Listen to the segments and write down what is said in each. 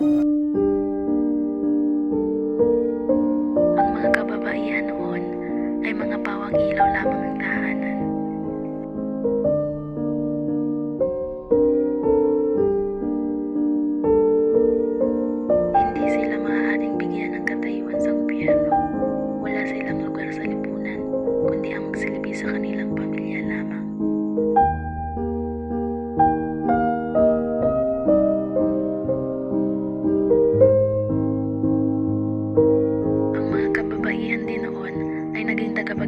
Ang mga kababaihan noon ay mga pawang ilaw lamang ng tahanan. Hindi sila maaaring bigyan ng katayuan sa gobyerno. Wala silang lugar sa lipunan, kundi ang magsilbi sa kanilang pamilya lamang.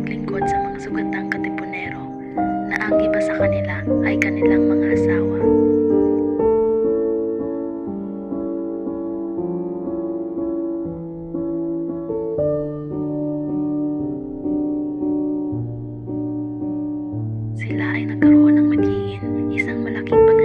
Naging tagapaglingkod sa mga sugatang katipunero na ang iba sa kanila ay kanilang mga asawa. Sila ay nagkaroon ng madiin, isang malaking pagnanasa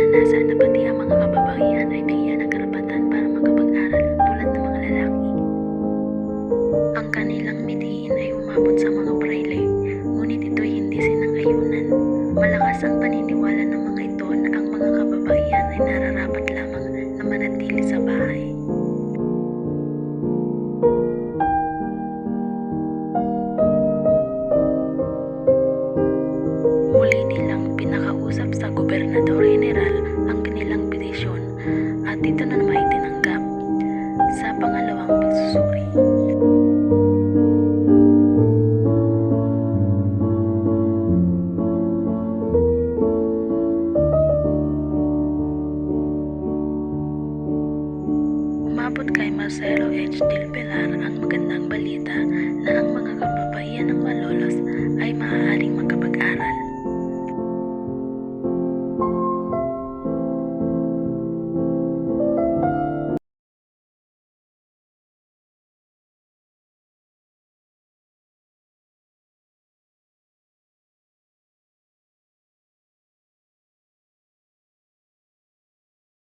Umabot kay Marcelo H. Del ang magandang balita na